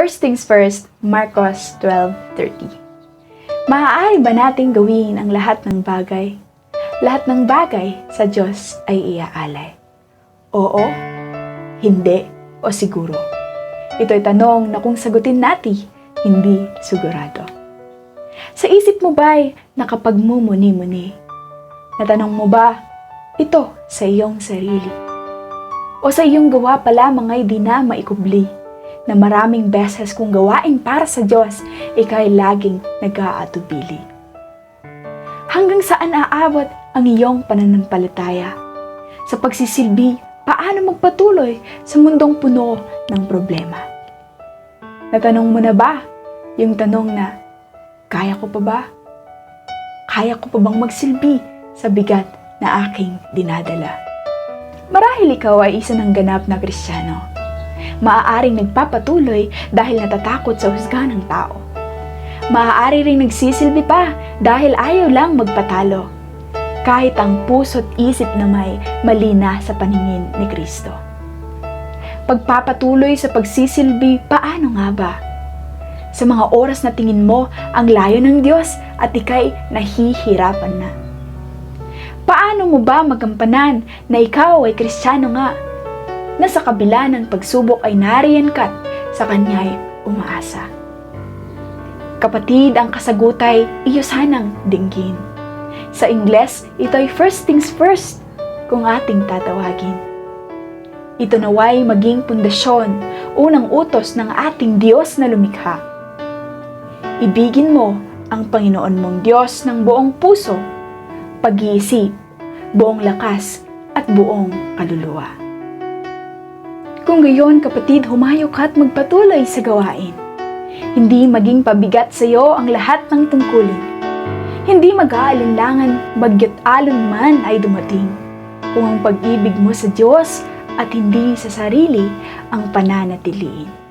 First things first, Marcos 12.30 Maaari ba nating gawin ang lahat ng bagay? Lahat ng bagay sa Diyos ay iaalay. Oo, hindi, o siguro. Ito'y tanong na kung sagutin natin, hindi sigurado. Sa isip mo ba'y nakapagmumuni-muni? Natanong mo ba ito sa iyong sarili? O sa iyong gawa pa lamang ay di na maikubli na maraming beses kung gawain para sa Diyos, ikay laging nag-aatubili. Hanggang saan aabot ang iyong pananampalataya? Sa pagsisilbi, paano magpatuloy sa mundong puno ng problema? Natanong mo na ba yung tanong na, kaya ko pa ba? Kaya ko pa bang magsilbi sa bigat na aking dinadala? Marahil ikaw ay isa ng ganap na kristyano. Maaaring nagpapatuloy dahil natatakot sa husga ng tao. Maaari ring nagsisilbi pa dahil ayaw lang magpatalo. Kahit ang puso't isip na may mali na sa paningin ni Kristo. Pagpapatuloy sa pagsisilbi, paano nga ba? Sa mga oras na tingin mo ang layo ng Diyos at ikay nahihirapan na. Paano mo ba magampanan na ikaw ay kristyano nga? Na sa kabila ng pagsubok ay nariyan ka't sa kanya'y umaasa. Kapatid, ang kasagutay iyo sanang dinggin. Sa Ingles, ito'y first things first kung ating tatawagin. Ito naway maging pundasyon, unang utos ng ating Diyos na lumikha. Ibigin mo ang Panginoon mong Diyos ng buong puso, pag-iisip, buong lakas, at buong kaluluwa. Kung gayon, kapatid, humayo ka at magpatuloy sa gawain. Hindi maging pabigat sa iyo ang lahat ng tungkulin. Hindi mag-aalinlangan bagyot alon man ay dumating. Kung ang pag-ibig mo sa Diyos at hindi sa sarili ang pananatiliin.